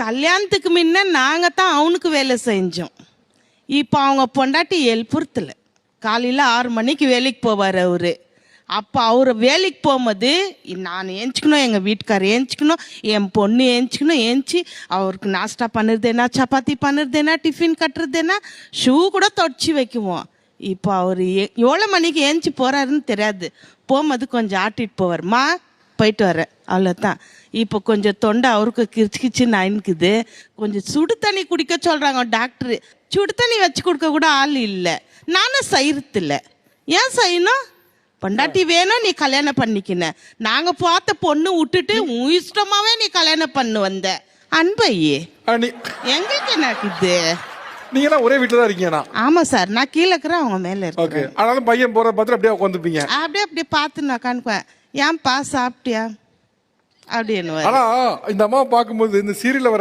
கல்யாணத்துக்கு முன்ன நாங்கள் தான் அவனுக்கு வேலை செஞ்சோம். இப்போ அவங்க பொண்டாட்டி எழுப்புறத்தில் காலையில் ஆறு மணிக்கு வேலைக்கு போவார் அவரு. அப்போ அவர் வேலைக்கு போகும்போது நான் ஏஞ்சிக்கணும் எங்கள் வீட்டுக்காரர் ஏஞ்சிக்கணும் என் பொண்ணு ஏஞ்சிக்கணும் ஏஞ்சி அவருக்கு நாஸ்டா பண்ணுறதுனா சப்பாத்தி பண்ணுறதுனா டிஃபின் கட்டுறதுனா ஷூ கூட தொடச்சி வைக்குவோம். இப்போ அவர் எவ்வளோ மணிக்கு ஏஞ்சி போகிறாருன்னு தெரியாது. போகும்போது கொஞ்சம் ஆட்டிட்டு போவார்மா போயிட்டு வரேன். அவ்வளோதான் இப்போ கொஞ்சம் தொண்டை அவருக்கு கிச்சு கிச்சுன்னு ஆயினுக்குது கொஞ்சம் சுடு தண்ணி குடிக்க சொல்கிறாங்க டாக்டரு. சுடு தண்ணி வச்சு கொடுக்க கூட ஆள் இல்லை. நானும் செய்யறதில்ல ஏன் செய்யணும் பொண்டாட்டி வேணும் நீ கல்யாணம் பண்ணிக்கின. நாங்கள் பார்த்த பொண்ணு விட்டுட்டு உன் இஷ்டமாவே நீ கல்யாணம் பண்ணு வந்த. அன்பையே. எங்களுக்கு எனக்கு இது? நீங்களாம் ஒரே வீட்டில் தான் இருக்கீங்கண்ணா? ஆமாம் சார். நான் கீழே இருக்கிறேன் அவங்க மேலே ஓகே. இருக்கேன் ஆனாலும் பையன் போகிற பார்த்துட்டு அப்படியே உட்காந்துப்பீங்க அப்படியே அப்படியே பார்த்து நான் காணுக்குவேன் ஏன்பா சாப்பிட்டியா? அப்படின்னு ஆனா இந்த அம்மா பார்க்கும்போது இந்த சீரியல்ல வர